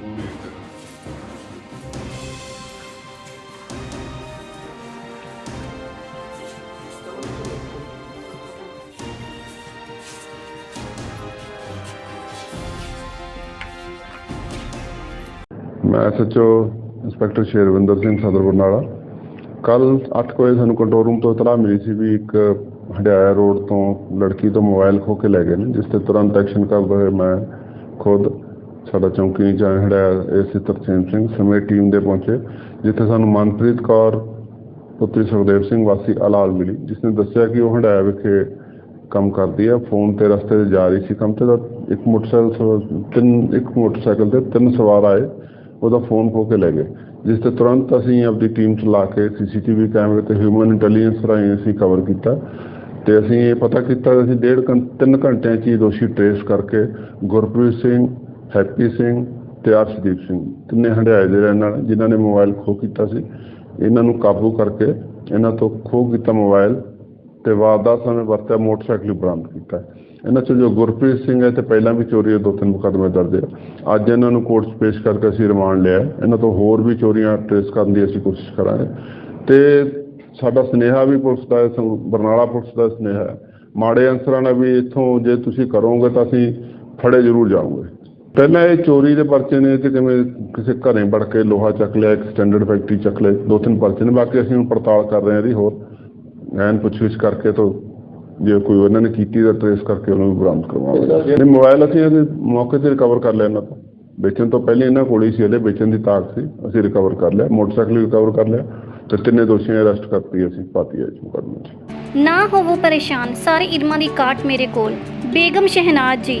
ਮੈਂ SHO inspector ਸ਼ੇਰਵਿੰਦਰ Singh ਸਦਰ ਬਰਨਾਲਾ ਕੱਲ 8 ਵਜੇ ਸਾਨੂੰ ਕੰਟਰੋਲ ਰੂਮ ਤੋਂ ਇਤਲਾਹ ਮਿਲੀ ਸੀ ਵੀ ਇੱਕ ਹਡਿਆਇਆ ਰੋਡ ਤੋਂ ਲੜਕੀ ਤੋਂ ਮੋਬਾਈਲ ਖੋ ਕੇ ਲੈ ਗਏ ਨੇ, ਜਿਸ ਤੇ ਤੁਰੰਤ ਐਕਸ਼ਨ ਕਰਦੇ ਹੋਏ ਮੈਂ ਖੁਦ। ਸਾਡਾ ਚੌਂਕੀ ਇੰਚਾਰਜ ਹੰਡਿਆਇਆ ਏਸੀ ਤਰਸੇਮ ਸਿੰਘ ਸਮੇਤ ਟੀਮ ਦੇ ਪਹੁੰਚੇ, ਜਿੱਥੇ ਸਾਨੂੰ ਮਨਪ੍ਰੀਤ ਕੌਰ, ਪੁੱਤਰੀ ਸੁਖਦੇਵ ਸਿੰਘ, ਵਾਸੀ ਅਲਾਲ ਮਿਲੀ ਜਿਸ ਨੇ ਦੱਸਿਆ ਕਿ ਉਹ ਹੰਡਾਇਆ ਵਿਖੇ ਕੰਮ ਕਰਦੀ ਹੈ ਫੋਨ ਤੇ ਰਸਤੇ ਤੇ ਜਾ ਰਹੀ ਸੀ ਕੰਮ ਤੇ ਤਾਂ ਇੱਕ ਮੋਟਰਸਾਈਕਲ ਤਿੰਨ, ਇੱਕ ਮੋਟਰਸਾਈਕਲ ਤੇ ਤਿੰਨ ਸਵਾਰ ਆਏ, ਉਹਦਾ ਫੋਨ ਖੋ ਕੇ ਲੈ ਗਏ, ਜਿਸ ਤੇ ਤੁਰੰਤ ਅਸੀਂ ਆਪਣੀ ਟੀਮ ਚਲਾ ਕੇ ਸੀਸੀਟੀਵੀ ਕੈਮਰੇ ਤੇ ਹਿਊਮਨ ਇੰਟੈਲੀਜੈਂਸ ਰਾਹੀਂ ਅਸੀਂ ਕਵਰ ਕੀਤਾ ਤੇ ਅਸੀਂ ਇਹ ਪਤਾ ਕੀਤਾ ਅਸੀਂ ਡੇਢ ਘੰ, ਤਿੰਨ ਘੰਟਿਆਂ 'ਚ ਹੀ ਦੋਸ਼ੀ ਟਰੇਸ ਕਰਕੇ ਗੁਰਪ੍ਰੀਤ ਸਿੰਘ ਹੈਪੀ ਸਿੰਘ ਤੇ ਅਰਸ਼ਦੀਪ ਸਿੰਘ ਤਿੰਨੇ ਹੰਡਿਆਏ ਦੇ ਰਹਿਣ ਨਾਲ ਜਿਨ੍ਹਾਂ ਨੇ ਮੋਬਾਈਲ ਖੋ ਕੀਤਾ ਸੀ। ਇਹਨਾਂ ਨੂੰ ਕਾਬੂ ਕਰਕੇ ਇਹਨਾਂ ਤੋਂ ਖੋਹ ਕੀਤਾ ਮੋਬਾਈਲ ਤੇ ਵਾਰਦਾਤ ਸਮੇਂ ਵਰਤਿਆ ਮੋਟਰਸਾਈਕਲ ਵੀ ਬਰਾਮਦ ਕੀਤਾ। ਇਹਨਾਂ ਚੋਂ ਜੋ ਗੁਰਪ੍ਰੀਤ ਸਿੰਘ ਹੈ ਤੇ ਪਹਿਲਾਂ ਵੀ ਚੋਰੀ ਦੇ ਦੋ ਤਿੰਨ ਮੁਕੱਦਮੇ ਦਰਜ ਹੈ ਅੱਜ ਇਹਨਾਂ ਨੂੰ ਕੋਰਟ 'ਚ ਪੇਸ਼ ਕਰਕੇ ਅਸੀਂ ਰਿਮਾਂਡ ਲਿਆ ਇਹਨਾਂ ਤੋਂ ਹੋਰ ਵੀ ਚੋਰੀਆਂ ਟ੍ਰੇਸ ਕਰਨ ਦੀ ਅਸੀਂ ਕੋਸ਼ਿਸ਼ ਕਰਾਂਗੇ। ਤੇ ਸਾਡਾ ਸੁਨੇਹਾ ਵੀ ਪੁਲਿਸ ਦਾ ਹੈ, ਬਰਨਾਲਾ ਪੁਲਿਸ ਦਾ ਸੁਨੇਹਾ ਹੈ। ਮਾੜੇ ਅਨਸਰਾਂ ਨਾਲ ਵੀ ਇੱਥੋਂ ਜੇ ਤੁਸੀਂ ਕਰੋਗੇ ਤਾਂ ਅਸੀਂ ਫੜੇ ਜ਼ਰੂਰ ਜਾਵਾਂਗੇ। ਪਹਿਲਾਂ ਇਹ ਚੋਰੀ ਦੇ ਪਰਚੇ ਨੇ ਤੇ ਕਿਵੇਂ ਕਿਸੇ ਘਰੇ ਵੜ ਕੇ ਲੋਹਾ ਚੱਕ ਲਿਆ ਇੱਕ ਸਟੈਂਡਰਡ ਫੈਕਟਰੀ ਚੱਕ ਲਿਆ ਦੋ ਤਿੰਨ ਪਰਚੇ ਨੇ ਬਾਕੀ ਅਸੀਂ ਹੁਣ ਪੜਤਾਲ ਕਰ ਰਹੇ ਹਾਂ ਇਹਦੀ ਹੋਰ। ਐਨ ਪੁੱਛਗਿੱਛ ਕਰਕੇ ਤੋਂ ਜੇ ਕੋਈ ਉਹਨਾਂ ਨੇ ਕੀਤੀ ਤਾਂ ਟ੍ਰੇਸ ਕਰਕੇ ਉਹਨੂੰ ਬਰਾਮਦ ਕਰਵਾਵਾਂਗੇ। ਇਹ ਮੋਬਾਈਲ ਅਸੀਂ ਇਹਦੇ ਮੌਕੇ ਤੇ ਰਿਕਵਰ ਕਰ ਲਿਆ ਇਹਨਾਂ ਤੋਂ। ਵੇਚਣ ਤੋਂ ਪਹਿਲੇ ਇਹਨਾਂ ਕੋਲ ਹੀ ਸੀ ਇਹਦੇ ਵੇਚਣ ਦੀ ਤਾਕ ਸੀ ਅਸੀਂ ਰਿਕਵਰ ਕਰ ਲਿਆ ਮੋਟਰਸਾਈਕਲ ਵੀ ਰਿਕਵਰ ਕਰ ਲਿਆ ਤੇ ਤਿੰਨੇ ਦੋਸ਼ੀਆਂ ਅਰੈਸਟ ਕਰਤੀ ਅਸੀਂ ਪਾਤੀ ਹੈ ਇਸ ਮੁਕੱਦਮੇ 'ਚ। ਨਾ ਹੋਵੋ ਪਰੇਸ਼ਾਨ ਸਾਰੇ ਇਲਮਾਂ ਦੀ ਕਾਟ ਮੇਰੇ ਕੋਲ। ਬੇਗਮ ਸ਼ਹਿਨਾਜ਼ ਜੀ।